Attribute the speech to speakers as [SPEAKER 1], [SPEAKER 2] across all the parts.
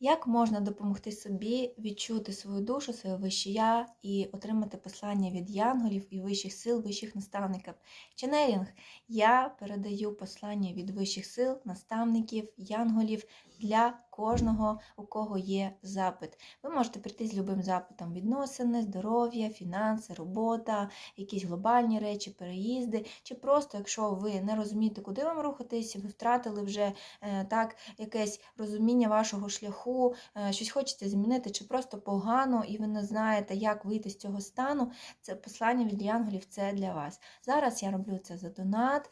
[SPEAKER 1] Як можна допомогти собі відчути свою душу, своє вище я і отримати послання від янголів і вищих сил, вищих наставників? Ченелінг. Я передаю послання від вищих сил, наставників, янголів для кожного, у кого є запит. Ви можете прийти з любим запитом: відносини, здоров'я, фінанси, робота, якісь глобальні речі, переїзди, чи просто, якщо ви не розумієте, куди вам рухатись, ви втратили вже е, так якесь розуміння вашого шляху, е, щось хочете змінити, чи просто погано, і ви не знаєте, як вийти з цього стану. Це послання від янголів це для вас. Зараз я роблю це за донат.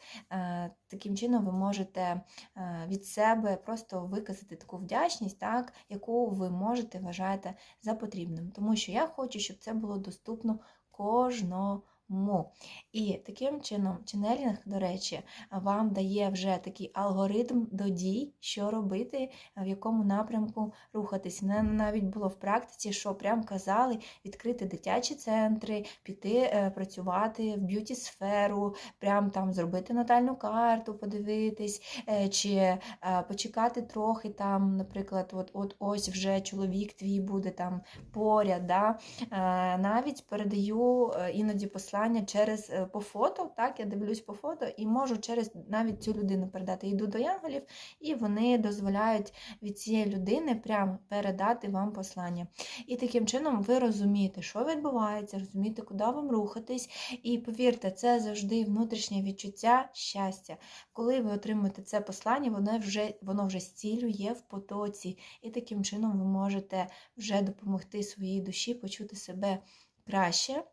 [SPEAKER 1] Таким чином ви можете е, від себе просто виказати таку вдячність, так, яку ви можете вважаєте за потрібним. Тому що я хочу, щоб це було доступно кожному. І таким чином, ченелінг, до речі, вам дає вже такий алгоритм до дій, що робити, в якому напрямку рухатись. Не навіть було в практиці, що прям казали відкрити дитячі центри, піти е, працювати в б'юті-сферу, прям там зробити натальну карту, подивитись, е, чи е, почекати трохи там, наприклад, от, от ось вже чоловік твій буде там поряд. Да? Навіть передаю іноді послання через е, по фото. Так, я дивлюсь по фото і можу через навіть цю людину передати. Йду до янголів, і вони дозволяють від цієї людини прям передати вам послання. І таким чином ви розумієте, що відбувається, розумієте, куди вам рухатись. І повірте, це завжди внутрішнє відчуття щастя. Коли ви отримуєте це послання, воно вже воно вже зцілює в потоці, і таким чином ви можете вже допомогти своїй душі почути себе краще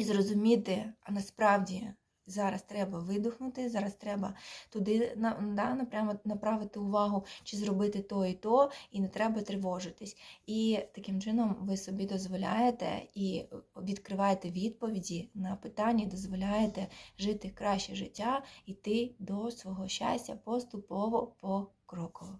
[SPEAKER 1] і зрозуміти, а насправді. Зараз треба видихнути, зараз треба туди да, напрямо направити увагу, чи зробити то і то, і не треба тривожитись. І таким чином ви собі дозволяєте і відкриваєте відповіді на питання, дозволяєте жити краще життя, йти до свого щастя поступово покроково.